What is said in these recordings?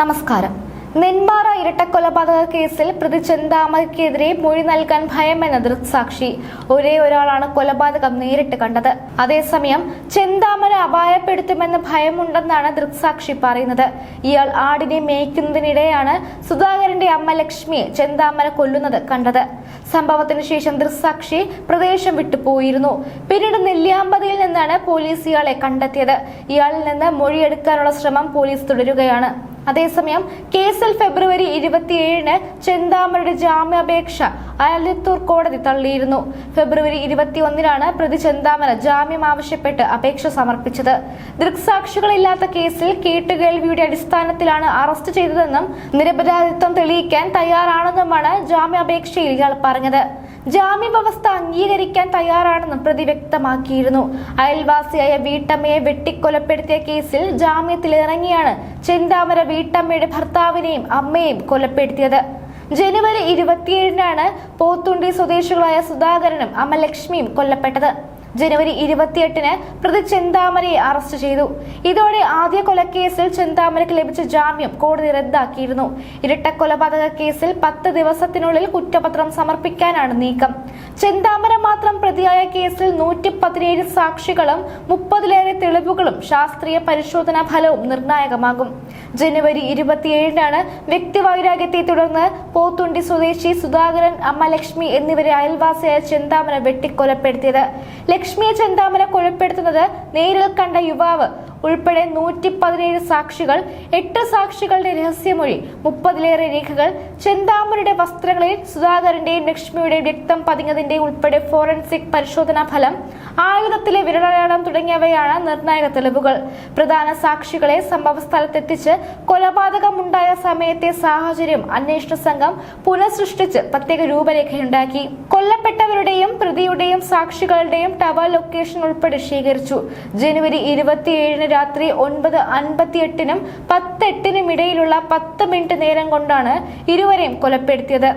നമസ്കാരം. നെന്മാറ ഇരട്ടക്കൊലപാതക കേസിൽ പ്രതി ചെന്താമയ്ക്കെതിരെ മൊഴി നൽകാൻ ഭയമെന്ന ദൃക്സാക്ഷി ഒരേ ഒരാളാണ് കൊലപാതകം നേരിട്ട് കണ്ടത്. അതേസമയം ചെന്താമര അപായപ്പെടുത്തുമെന്ന് ഭയമുണ്ടെന്നാണ് ദൃക്സാക്ഷി പറയുന്നത്. ഇയാൾ ആടിനെ മേയ്ക്കുന്നതിനിടെയാണ് സുധാകരന്റെ അമ്മ ലക്ഷ്മിയെ ചെന്താമര കൊല്ലുന്നത് കണ്ടത്. സംഭവത്തിന് ശേഷം ദൃക്സാക്ഷി പ്രദേശം വിട്ടുപോയിരുന്നു പിന്നീട് നെല്ലിയാമ്പതിയിൽ നിന്നാണ് പോലീസ് ഇയാളെ കണ്ടെത്തിയത്. ഇയാളിൽ നിന്ന് മൊഴിയെടുക്കാനുള്ള ശ്രമം പോലീസ് തുടരുകയാണ്. അതേസമയം കേസിൽ ഫെബ്രുവരി ഇരുപത്തിയേഴിന് ചെന്താമരുടെ ജാമ്യാപേക്ഷ അയൽത്തൂർ കോടതി തള്ളിയിരുന്നു. ഫെബ്രുവരി ഇരുപത്തിയൊന്നിനാണ് പ്രതി ചെന്താമര ജാമ്യം ആവശ്യപ്പെട്ട് അപേക്ഷ സമർപ്പിച്ചത്. ദൃക്സാക്ഷികളില്ലാത്ത കേസിൽ കേട്ടുകേൾവിയുടെ അടിസ്ഥാനത്തിലാണ് അറസ്റ്റ് ചെയ്തതെന്നും നിരപരാധിത്വം തെളിയിക്കാൻ തയ്യാറാണെന്നുമാണ് ജാമ്യാപേക്ഷയിൽ ഇയാൾ പറഞ്ഞത്. ജാമ്യ വ്യവസ്ഥ അംഗീകരിക്കാൻ തയ്യാറാണെന്നും പ്രതി വ്യക്തമാക്കിയിരുന്നു. അയൽവാസിയായ വീട്ടമ്മയെ വെട്ടിക്കൊലപ്പെടുത്തിയ കേസിൽ ജാമ്യത്തിലിറങ്ങിയാണ് ചെന്താമര വീട്ടമ്മയുടെ ഭർത്താവിനെയും അമ്മയെയും കൊലപ്പെടുത്തിയത്. ജനുവരി ഇരുപത്തിയേഴിനാണ് പോത്തുണ്ടി സ്വദേശികളായ സുധാകരനും അമ്മ ലക്ഷ്മിയും കൊല്ലപ്പെട്ടത്. ജനുവരി ഇരുപത്തിയെട്ടിന് പ്രതി ചെന്താമരയെ അറസ്റ്റ് ചെയ്തു. ഇതോടെ ആദ്യ കൊലക്കേസിൽ ചെന്താമരയ്ക്ക് ലഭിച്ച ജാമ്യം കോടതി റദ്ദാക്കിയിരുന്നു. ഇരട്ട കൊലപാതക കേസിൽ പത്ത് ദിവസത്തിനുള്ളിൽ കുറ്റപത്രം സമർപ്പിക്കാനാണ് നീക്കം. ചെന്താമര മാത്രം പ്രതിയായ കേസിൽ നൂറ്റി പതിനേഴ് സാക്ഷികളും മുപ്പതിലേറെ തെളിവുകളും ശാസ്ത്രീയ പരിശോധനാ ഫലവും നിർണായകമാകും. ജനുവരി ഇരുപത്തിയേഴിനാണ് വ്യക്തിവൈരാഗ്യത്തെ തുടർന്ന് പോത്തുണ്ടി സ്വദേശി സുധാകരൻ അമ്മ ലക്ഷ്മി എന്നിവരെ അയൽവാസിയായ ചെന്താമന വെട്ടിക്കൊലപ്പെടുത്തിയത്. ലക്ഷ്മിയെ ചെന്താമന കൊലപ്പെടുത്തുന്നത് നേരിൽ കണ്ട യുവാവ് ഉൾപ്പെടെ നൂറ്റി പതിനേഴ് സാക്ഷികൾ എട്ട് സാക്ഷികളുടെ രഹസ്യമൊഴി മുപ്പതിലേറെ രേഖകൾ ചെന്താമരയുടെ വസ്ത്രങ്ങളിൽ സുധാകരന്റെയും ലക്ഷ്മിയുടെയും രക്തം പതിഞ്ഞതിന്റെ ഉൾപ്പെടെ ഫോറൻസിക് പരിശോധനാ ഫലം ആയുധത്തിലെ വിരലടയാളം തുടങ്ങിയവയാണ് നിർണായക തെളിവുകൾ. പ്രധാന സാക്ഷികളെ സംഭവസ്ഥലത്തെത്തിച്ച് കൊലപാതകമുണ്ടായ സമയത്തെ സാഹചര്യം അന്വേഷണ സംഘം പുനഃസൃഷ്ടിച്ച് പ്രത്യേക രൂപരേഖയുണ്ടാക്കി. കൊല്ലപ്പെട്ടവരുടെയും പ്രതിയുടെയും സാക്ഷികളുടെയും ടവർ ലൊക്കേഷൻ ഉൾപ്പെടെ ശേഖരിച്ചു. ജനുവരി ഇരുപത്തിയേഴിന് രാത്രി ഒൻപത് അൻപത്തിയെട്ടിനും പത്തെട്ടിനും ഇടയിലുള്ള പത്ത് മിനിറ്റ് നേരം കൊണ്ടാണ് ഇരുവരെയും കൊലപ്പെടുത്തിയത്.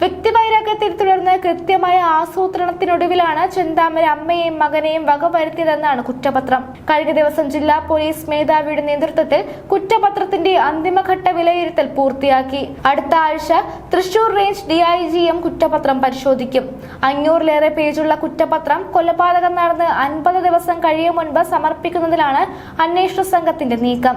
വ്യക്തിവൈരാഗ്യത്തെ തുടർന്ന് കൃത്യമായ ആസൂത്രണത്തിനൊടുവിലാണ് ചെന്താമര അമ്മയെയും മകനെയും വകവരുത്തിയതെന്നാണ് കുറ്റപത്രം. കഴിഞ്ഞ ദിവസം ജില്ലാ പോലീസ് മേധാവിയുടെ നേതൃത്വത്തിൽ കുറ്റപത്രത്തിന്റെ അന്തിമഘട്ട വിലയിരുത്തൽ പൂർത്തിയാക്കി. അടുത്ത ആഴ്ച തൃശൂർ റേഞ്ച് ഡിഐജിയും കുറ്റപത്രം പരിശോധിക്കും. അഞ്ഞൂറിലേറെ പേജുള്ള കുറ്റപത്രം കൊലപാതകം നടന്ന് അൻപത് ദിവസം കഴിയും മുൻപ് സമർപ്പിക്കുന്നതിലാണ് അന്വേഷണ സംഘത്തിന്റെ നീക്കം.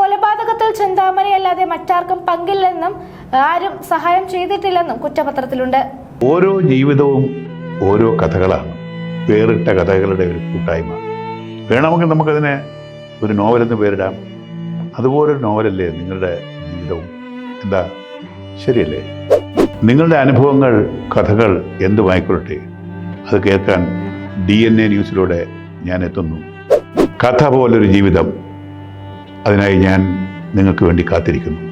കൊലപാതകത്തിൽ ചെന്താമരയല്ലാതെ മറ്റാർക്കും പങ്കില്ലെന്നും ആരും സഹായം ചെയ്തിട്ടില്ലെന്നും കുറ്റപത്രത്തിലുണ്ട്. ഓരോ ജീവിതവും ഓരോ കഥകളാണ്. വേറിട്ട കഥകളുടെ ഒരു കൂട്ടായ്മ. വേണമെങ്കിൽ നമുക്കതിനെ ഒരു നോവലെന്ന് പേരിടാം. അതുപോലൊരു നോവലല്ലേ നിങ്ങളുടെ ജീവിതവും? എന്താ? ശരിയല്ലേ? നിങ്ങളുടെ അനുഭവങ്ങൾ കഥകൾ എന്തുമായിക്കൊള്ളട്ടെ അത് കേൾക്കാൻ ഡി എൻ എ ന്യൂസിലൂടെ ഞാൻ എത്തുന്നു. കഥ പോലൊരു ജീവിതം. അതിനായി ഞാൻ നിങ്ങൾക്ക് വേണ്ടി കാത്തിരിക്കുന്നു.